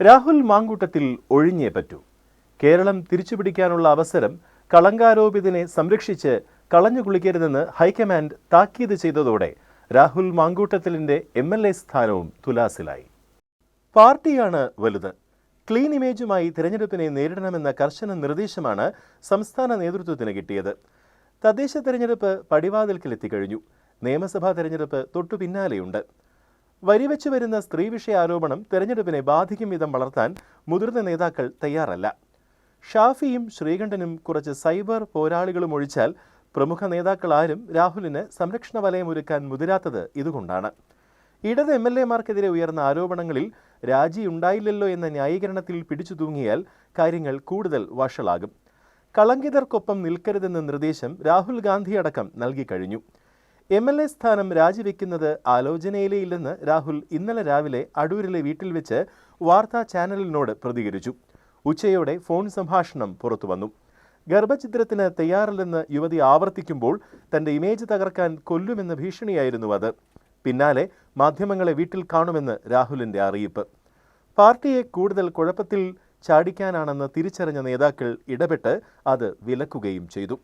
രാഹുൽ മാങ്കൂട്ടത്തിൽ ഒഴിഞ്ഞേ പറ്റൂ. കേരളം തിരിച്ചുപിടിക്കാനുള്ള അവസരം കളങ്കാരോപിതനെ സംരക്ഷിച്ച് കളഞ്ഞു കുളിക്കരുതെന്ന് ഹൈക്കമാൻഡ് താക്കീത് ചെയ്തതോടെ രാഹുൽ മാങ്കൂട്ടത്തിലിന്റെ എം എൽ എ സ്ഥാനവും തുലാസിലായി. പാർട്ടിയാണ് വലുത്. ക്ലീൻ ഇമേജുമായി തിരഞ്ഞെടുപ്പിനെ നേരിടണമെന്ന കർശന നിർദ്ദേശമാണ് സംസ്ഥാന നേതൃത്വത്തിന് കിട്ടിയത്. തദ്ദേശ തെരഞ്ഞെടുപ്പ് പടിവാതിൽക്കലെത്തിക്കഴിഞ്ഞു. നിയമസഭാ തെരഞ്ഞെടുപ്പ് തൊട്ടു പിന്നാലെയുണ്ട്. വരിവെച്ചു വരുന്ന സ്ത്രീ വിഷയ ആരോപണം തെരഞ്ഞെടുപ്പിനെ ബാധിക്കും വിധം വളർത്താൻ മുതിർന്ന നേതാക്കൾ തയ്യാറല്ല. ഷാഫിയും ശ്രീകണ്ഠനും കുറച്ച് സൈബർ പോരാളികളും ഒഴിച്ചാൽ പ്രമുഖ നേതാക്കൾ ആരും രാഹുലിന് സംരക്ഷണ വലയം ഒരുക്കാൻ മുതിരാത്തത് ഇതുകൊണ്ടാണ്. ഇടത് എം എൽ എമാർക്കെതിരെ ഉയർന്ന ആരോപണങ്ങളിൽ രാജി ഉണ്ടായില്ലല്ലോ എന്ന ന്യായീകരണത്തിൽ പിടിച്ചു തൂങ്ങിയാൽ കാര്യങ്ങൾ കൂടുതൽ വഷളാകും. കളങ്കിതർക്കൊപ്പം നിൽക്കരുതെന്ന നിർദ്ദേശം രാഹുൽ ഗാന്ധി അടക്കം നൽകിക്കഴിഞ്ഞു എം എൽ എ സ്ഥാനം രാജിവെക്കുന്നത് ആലോചനയിലേ ഇല്ലെന്ന് രാഹുൽ ഇന്നലെ രാവിലെ അടൂരിലെ വീട്ടിൽ വെച്ച് വാർത്താ ചാനലിനോട് പ്രതികരിച്ചു. ഉച്ചയോടെ ഫോൺ സംഭാഷണം പുറത്തുവന്നു. ഗർഭചിത്രത്തിന് തയ്യാറല്ലെന്ന് യുവതി ആവർത്തിക്കുമ്പോൾ തന്റെ ഇമേജ് തകർക്കാൻ കൊല്ലുമെന്ന ഭീഷണിയായിരുന്നു അത്. പിന്നാലെ മാധ്യമങ്ങളെ വീട്ടിൽ കാണുമെന്ന് രാഹുലിന്റെ അറിയിപ്പ്. പാർട്ടിയെ കൂടുതൽ കുഴപ്പത്തിൽ ചാടിക്കാനാണെന്ന് തിരിച്ചറിഞ്ഞ നേതാക്കൾ ഇടപെട്ട് അത് വിലക്കുകയും ചെയ്തു.